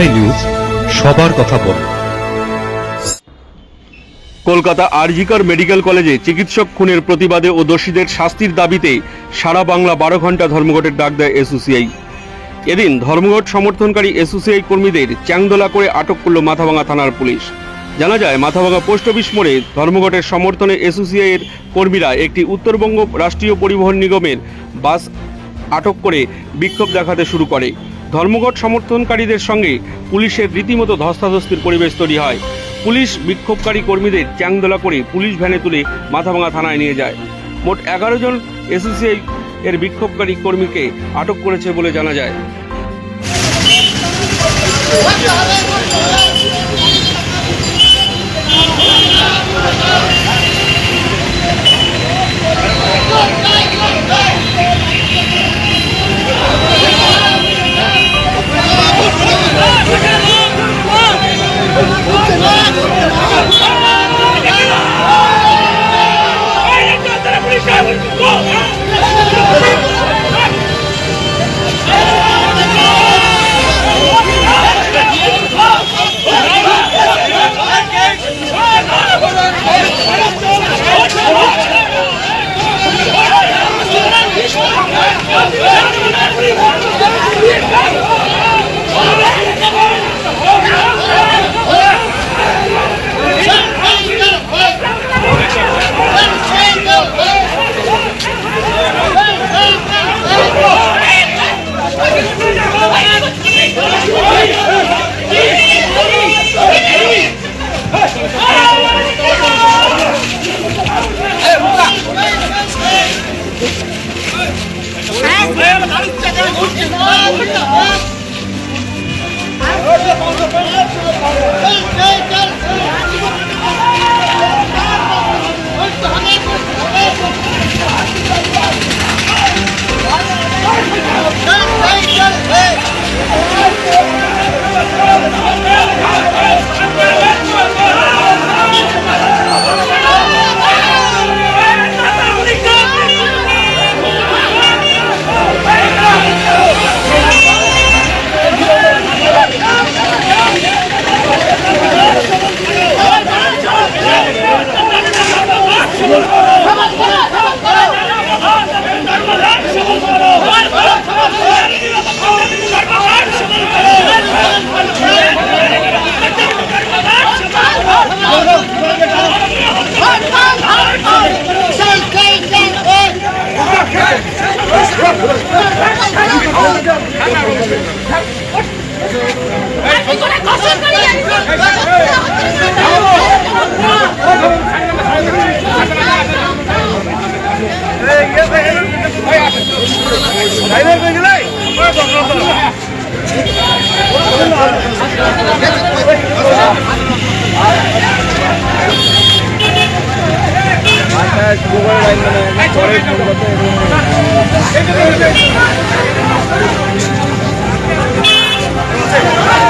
Rajshahi news সবার কথা বলে। কলকাতা আরজিকর মেডিকেল কলেজে চিকিৎসক খুনের প্রতিবাদে ও দোষীদের শাস্তির দাবিতে সারা বাংলা বারো ঘণ্টা ধর্মঘটের ডাক দেয় এসোসিআই। এদিন ধর্মঘট সমর্থনকারী এসোসিআই কর্মীদের চ্যাংদোলা করে আটক করল মাথাভাঙা থানার পুলিশ। জানা যায় মাথাভাঙা পোস্ট অফিস মোড়ে ধর্মঘটের সমর্থনে এসোসিআই এর কর্মীরা একটি উত্তরবঙ্গ রাষ্ট্রীয় পরিবহন নিগমের বাস আটক করে বিক্ষোভ দেখাতে শুরু করে। ধর্মঘট সমর্থনকারীদের সঙ্গে পুলিশের রীতিমতো ধস্তাধস্তির পরিবেশ তৈরি হয়। পুলিশ বিক্ষোভকারী কর্মীদের চ্যাংদোলা করে পুলিশ ভ্যানে তুলে মাথাভাঙা থানায় নিয়ে যায়। মোট এগারো জন এসএসসিআই এর বিক্ষোভকারী কর্মীকে আটক করেছে বলে জানা যায়। Hick, hick, hick,